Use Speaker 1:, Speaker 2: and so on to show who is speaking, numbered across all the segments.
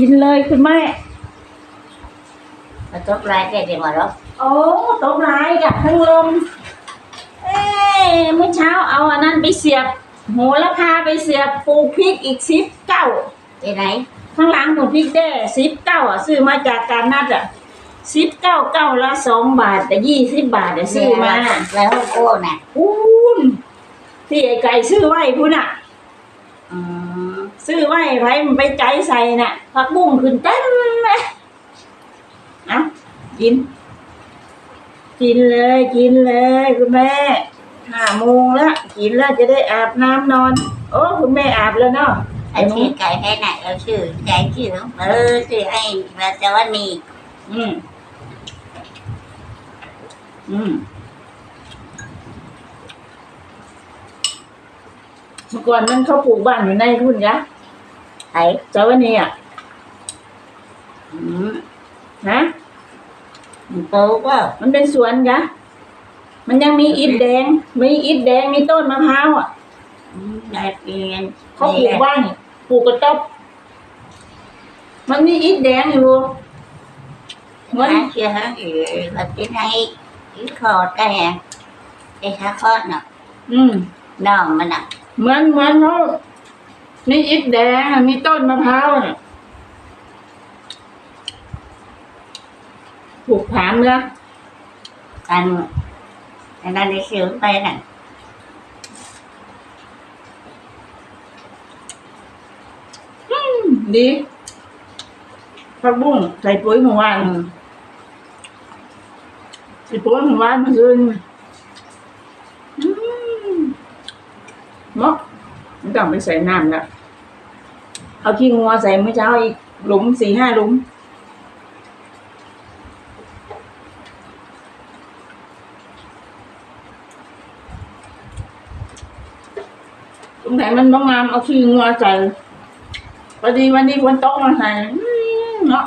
Speaker 1: กินเลยคุณแม่
Speaker 2: Mà tốt lại cái gì mà đó
Speaker 1: โอ้ตกร้ายกับทั้งลม เอ้ยเมื่อเช้าเอาอันนั้นไปเสียบโหระพาไปเสียบปลูกพริกอีกสิบเก้า
Speaker 2: Cái này
Speaker 1: ข้างหลังของพริกแด้สิบเก้าอะซื้อมาจากการนัดอะสิบเก้าเก้าละสองบาทแต่ยี่สิบบาทอะซื้อมา
Speaker 2: Là hôm cô nè
Speaker 1: พูนที่ไอ้ไก่ซื้อไว้พูนอะ
Speaker 2: ừ.
Speaker 1: ซื้อไว้ไว้มันไปใจใส่น่ะผักบุ้งขึ้นเต็มเลยเอ้ากิน กินเลยกินเลยคุณแม่ห้าโมงแล้วกินแล้วจะได้อาบน้ำนอน โอ้คุณแม่อาบแล้วเนาะ
Speaker 2: Ở thì cái thế này ở chữ cái chữ ừ chữ anh là cho anh mì
Speaker 1: อืมอืม เมื่อก่อนมันเขาปลูกบ้านอยู่ในรุ่นยะ
Speaker 2: thấy
Speaker 1: เจ้าวันนี้อะ
Speaker 2: ừ.
Speaker 1: นะ
Speaker 2: tốt quá
Speaker 1: มันเป็นสวนยะมันยังมีอิฐแดง มีอิฐแดง มีต้นมะพร้าวอะ
Speaker 2: ừ. đẹp tiền
Speaker 1: เขาปลูกบ้านปลูกกระต๊อบมันมีอิฐแดงอยู่เหมือน
Speaker 2: Má chưa hết thì là cái này cái kho cái này cái khá khó nè
Speaker 1: อืม
Speaker 2: nó mà nè
Speaker 1: เหมือนเหมือนเขามีอิฐแดงอะมีต้นมะพร้าวอะปลูกผามละ
Speaker 2: anh anh đang đi siêu tay nè
Speaker 1: ดีผักบุ้งใส่ปุ๋ยเมื่อวาน
Speaker 2: ừ.
Speaker 1: ใส่ปุ๋ยเมื่อวานเมื่อคืนอืม เนาะไม่ต้องไปใส่น้ำละเอาขี้งัวใส่เมื่อเช้าอีกหลุมสี่ห้าหลุมตรงไหนมันบ้องงามเอาขี้งัวใส่พอดีวันนี้ฝนโตกมาใส่มเนาะ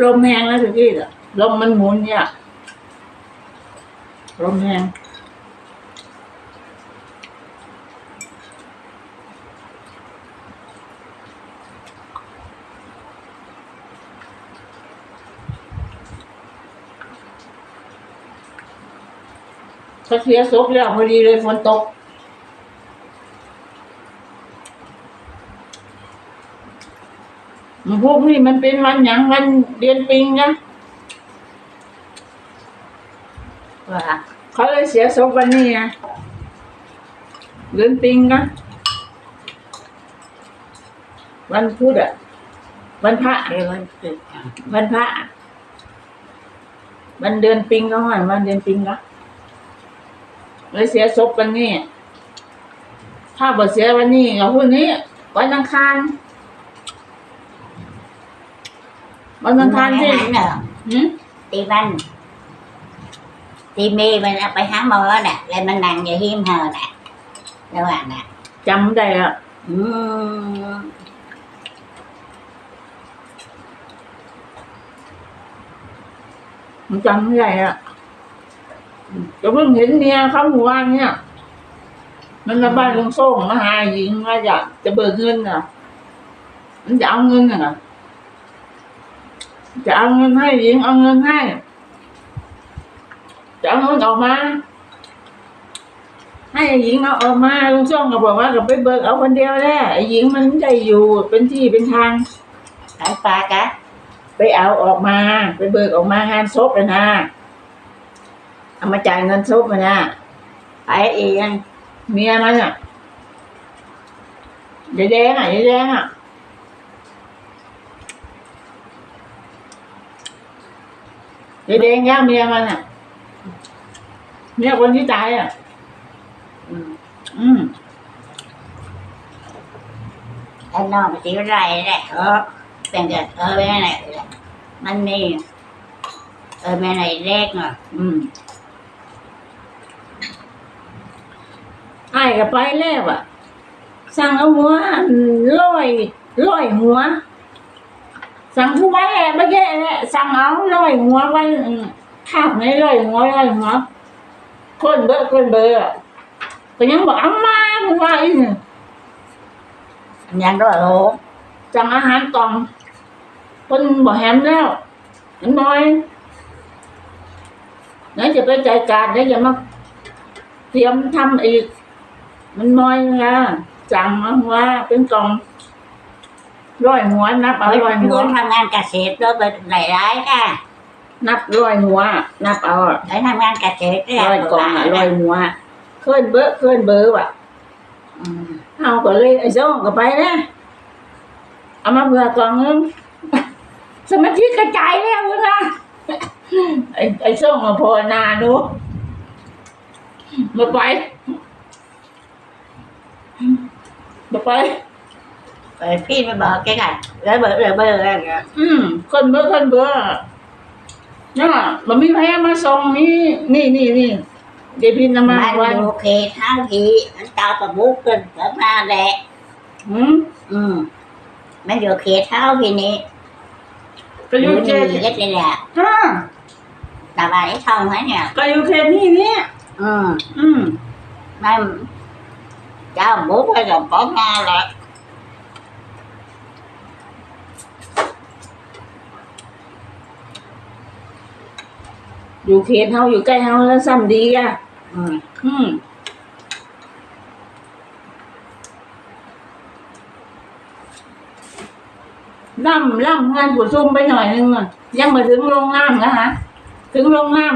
Speaker 1: ลมแห้งแล้วทุกที่อะลมมันหมุนเนี่ยลมแห้งเขาเสียศพแล้วพอดีเลยฝนตก พวกนี้มันเป็นวันหยังวันเดือนปิงนะ
Speaker 2: và
Speaker 1: เขาเลยเสียศพวันนี้นะเดือนปิงนะวันพุธอะวันพระ
Speaker 2: cái vấn đề
Speaker 1: วันพระวันเดือนปิงเขาหอยวันเดือนปิงนะเลยเสียศพวันนี้ ถ้าบ่เสียวันนี้กับพรุ่งนี้วันอังคาร วันอังคารที่
Speaker 2: nè
Speaker 1: หืม
Speaker 2: tim anh tim đi mình phải há mơ nè lên mình nằm về hiêm hờ nè đâu bạn nè
Speaker 1: จำได้อะ
Speaker 2: ừ.
Speaker 1: ผมจำไม่ได้อะก็เพิ่งเห็นเมียเขาหัวานเนี่ยมันมาบ้านลุงส่งมาหาหญิงมาอยาก จะเบิกเงินอะมันจะเอาเงินอะจะเอาเงินให้หญิงเอาเงินให้ จะเอาเงินออกมา ให้หญิงเอาออกมาลุงส่งก็บอกว่าก็ไปเบิกเอาคนเดียวแหละไอ้หญิงมันไม่ได้อยู่เป็นที่เป็นทาง
Speaker 2: phải pha cá
Speaker 1: ไปเอาออกมา ไปเบิกออกมางานศพเลยนะเอามาจ่ายเงินศพเลยนะ
Speaker 2: phải yên
Speaker 1: เมียมันอะยายแดงอะยายแดงอะ ยายแดงย่าเมียมันอะเมียคนที่ตายอะ
Speaker 2: อืม
Speaker 1: อืม
Speaker 2: ไอ้นอกมันสิไรแหละเออเป็นกับเออแม่ไหนมันนี่เออแม่ไหนเล็กเนาะ
Speaker 1: อืมไอ้ก็ไปแล้วอะ สั่งเอาหัวร้อยร้อยหัว สั่งทุกวันแหละไม่แย่แหละสั่งเอาร้อยหัวไว้ข้าวในร้อยหัวร้อยหัวคนเบอร์คนเบอร์อก็ยังบอกเอามาคุณว่าอีก
Speaker 2: ยังด้วยโอ้
Speaker 1: สั่งอาหารกล่องคนบอกแฮมแล้วมันน้อยไหนจะไปจ่ายการไหนจะมาเตรียมทำอีก มันน้อยนะสั่งมาว่าเป็นกล่อง ร้อยหัวนับเอา
Speaker 2: ไป
Speaker 1: ร้อยหัว
Speaker 2: ทำงานเกษตรด้วยไปไหนร้ายค่ะ
Speaker 1: นับร้อยหัว นับเอาอะ
Speaker 2: ไปทำงานเกษตร
Speaker 1: ร้อยกล่องอะร้อยหัวเคลื่อนเบอร์เคลื่อนเบอร์ว่ะ
Speaker 2: อืม
Speaker 1: เอาก็เลยไอ้ซ่องก็ไปนะเอามาเบื่อกล่องนึงสมาธิกระจายแล้วนะไอ้ไอ้ซ่องมาพอนาหนูมาไปมาไป
Speaker 2: ไปพี่ไปบอกแกกันแล้วเบอร์เลยเบอร์อะไรเงี้ย
Speaker 1: อืมคนเบอร์คนเบอร์น่ะมันมีแพ้มาส่งนี่นี่นี่นี่เดี๋ยวพี่นำมา
Speaker 2: มัน
Speaker 1: วัน
Speaker 2: โอเคทั้งทีมันตาประมุกกันแล้วมาแหละ
Speaker 1: อืม
Speaker 2: อืมมันอยู่เขตเท่าพี่นี้
Speaker 1: ก็อยู่เข
Speaker 2: นี่
Speaker 1: ต
Speaker 2: ก็จะแหละ
Speaker 1: อ่า
Speaker 2: แต่ว่าไอ้ทองไว้เนี่ย
Speaker 1: ก็อยู่เขตนี่เนี่ย
Speaker 2: อืม
Speaker 1: อืม
Speaker 2: มันเจ้ามุกไปกับป้องงานแหละ
Speaker 1: อยู่เขตเฮาอยู่ใกล้เฮาแล้วซ้ำดีอะ
Speaker 2: อืม
Speaker 1: อืมล่ำล่ำงานผู้ซุ่มไปหน่อยนึงอะยังมาถึงโรงน้ำนะฮะถึงโรงน้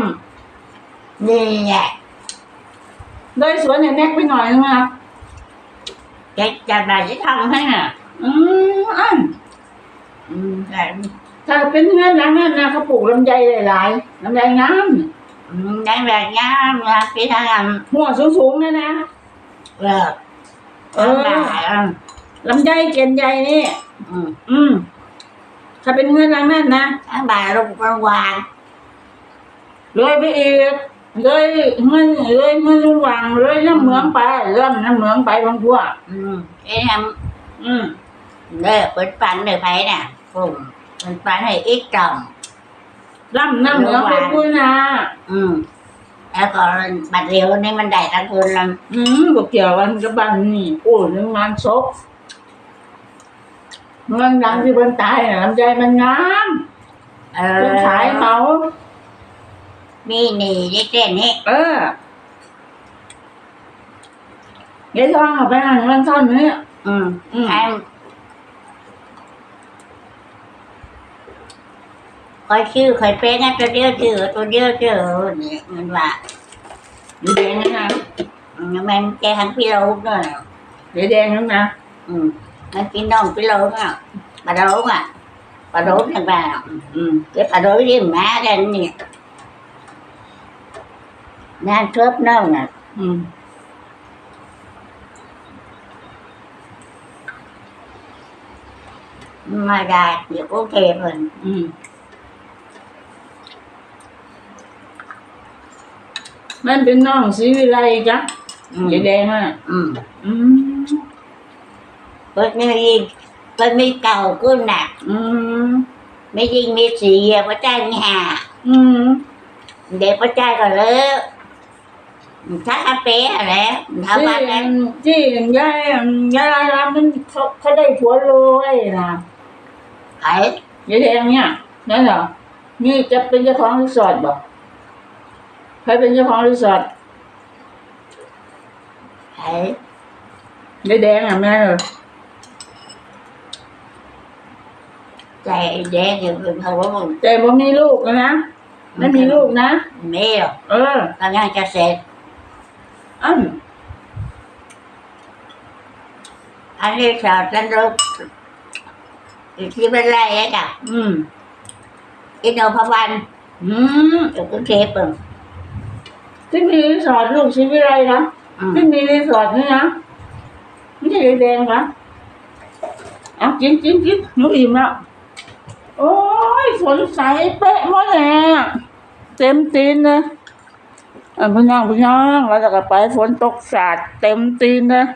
Speaker 2: นี่แหละำ
Speaker 1: โดยสวนเนี่ยแม็กไปหน่อยนึงอะ
Speaker 2: จะจะได้จะทำให้น่ะ
Speaker 1: อืมอัน
Speaker 2: อืมแต่
Speaker 1: ถ้าเป็นเงินหลังนั้นนะเขาปลูกลำไยหลายๆลำไยงาม
Speaker 2: อืมได้แบบนี้นะพี่ทำ
Speaker 1: หัวสูงๆนะนะ
Speaker 2: เออ
Speaker 1: เอ
Speaker 2: เอ
Speaker 1: อ
Speaker 2: อ
Speaker 1: ลำไยเกณฑ์ใหญ่นี่
Speaker 2: อืม
Speaker 1: อืมถ้าเป็นเงินหลังนั้นนะ
Speaker 2: ทั้งบ่ายลงกลางวาน
Speaker 1: เลยไปอีกเลยเงินเลยเงินลุงวางเลยน้ำเหมืองไปเริ่มน้ำเหมืองไปบางพวก
Speaker 2: อืมไอ้ท
Speaker 1: อืมำ
Speaker 2: เด้อเปิดปันเลยไปน่ะฝุ่ม เปิดปันให้อีกจ่อง
Speaker 1: ล่ำน้ำเหมืองไปพูดนะ
Speaker 2: อืม แล้วก็บัตรเดียวนี่มันได้ทั้งคืนละ
Speaker 1: อืมบอกเกี่ยวกันกับบ้านนี่โอ้ยเรื่องงานศพเงินดังที่บนตายน่ะลำไยมันงาม
Speaker 2: เอ
Speaker 1: เป็น
Speaker 2: อ
Speaker 1: ขายเขา
Speaker 2: มีหนีได้เต้นนี่
Speaker 1: เออเดี๋ยวทองเอาไปหันมันซ่อนนี้
Speaker 2: อืม
Speaker 1: อืม
Speaker 2: ไอ้ คอยชื่อคอยเป็นนะตัวเดียวชื่อตัวเดียวชื่อนี่มันว่า
Speaker 1: อยู่แดงนะนะ
Speaker 2: มมันแกทั้งพี่ลูกด้วย
Speaker 1: เดี๋ยวแดงนั่นนะ
Speaker 2: อืมมันพี่น้องพี่ลูกอะปลาโดกอะปลาโดกทั้งบ้า
Speaker 1: อืม
Speaker 2: cái bà đối với má ra nè Nàng cướp nó nè
Speaker 1: อืม
Speaker 2: Mà ra thì có kẹp rồi
Speaker 1: อืม มันเป็นน้องสีวิไลจ้ะ
Speaker 2: ừ.
Speaker 1: เดี๋ยวแดงอะ
Speaker 2: ừ.
Speaker 1: อืม
Speaker 2: Bớt như gì Bớt mi cầu cứ nè
Speaker 1: อืม
Speaker 2: Mấy gì mi xì Bớt trai nhà
Speaker 1: อืม
Speaker 2: Để bớt trai rồi lỡ Thắt hấp bé rồi đấy Thảo
Speaker 1: ที่
Speaker 2: ba đấy
Speaker 1: ที่ยายยายรามมันเขาเขาได้ผัวรวยนะ
Speaker 2: Phải
Speaker 1: ยายแดงเนี่ยนั่นเหรอนี่จะเป็นเจ้าของรีสอร์ทบ่ใครเป็นเจ้าของรีสอร์ท
Speaker 2: Phải
Speaker 1: ยายแดงอะแม่เออ
Speaker 2: Chạy đen thì bình thường của mình
Speaker 1: แต่ผมมีลูกนะนะ ไม่มีลูกนะ
Speaker 2: Mê rồi
Speaker 1: เออ
Speaker 2: Tao ngang cho sệt
Speaker 1: อัน
Speaker 2: Anh đi sợ trên rốt Thì khi bên đây ấy cả
Speaker 1: อืม
Speaker 2: cái đầu phong anh
Speaker 1: อืม
Speaker 2: được cái kẹp rồi
Speaker 1: ที่ มีรีสอร์ทลูกชีวิตไรนะ
Speaker 2: ừ. อืม
Speaker 1: ที่มีรีสอร์ทนี่นะไม่ใช่แดงๆนะเอากินกินกินหนูอิ่มแล้วโอ้ยฝนใสเป๊ะหมดเลยอะเต็มตีนเลยอะพี่น้องพี่น้องเราจะกลับไปฝนตกสาดเต็มตีนเลย